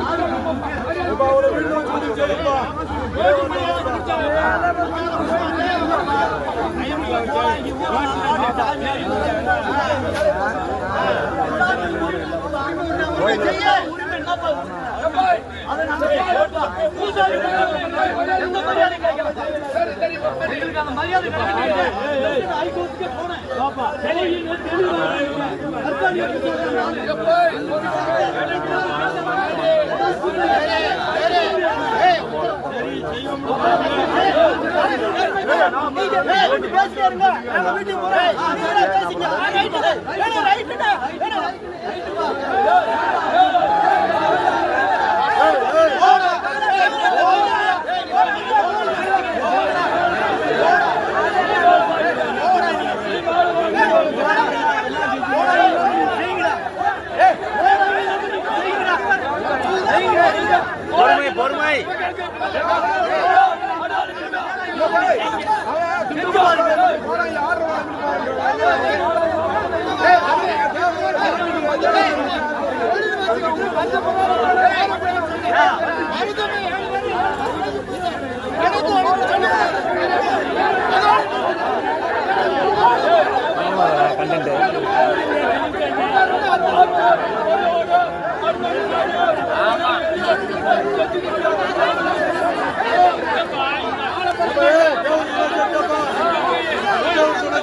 ஏன் நான் நீங்க நிக்கிறேன். நான் வாழ பண்ணிக்கிறேன். நான் வா- கண்டென்ட்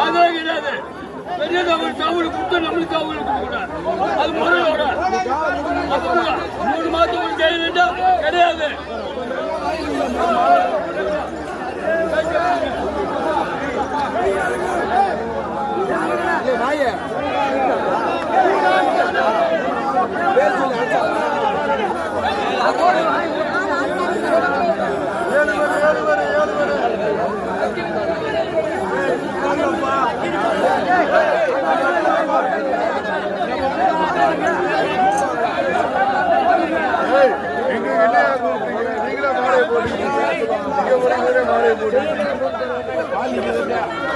அதே கிடையாது பெரியது அவர் காவல் கொடுத்து நம்மளுக்கு காவல் கொடுக்கூடாது அது முறையோட மூணு மாதம் ஜெயிலுண்டா கிடையாது.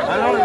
அதனால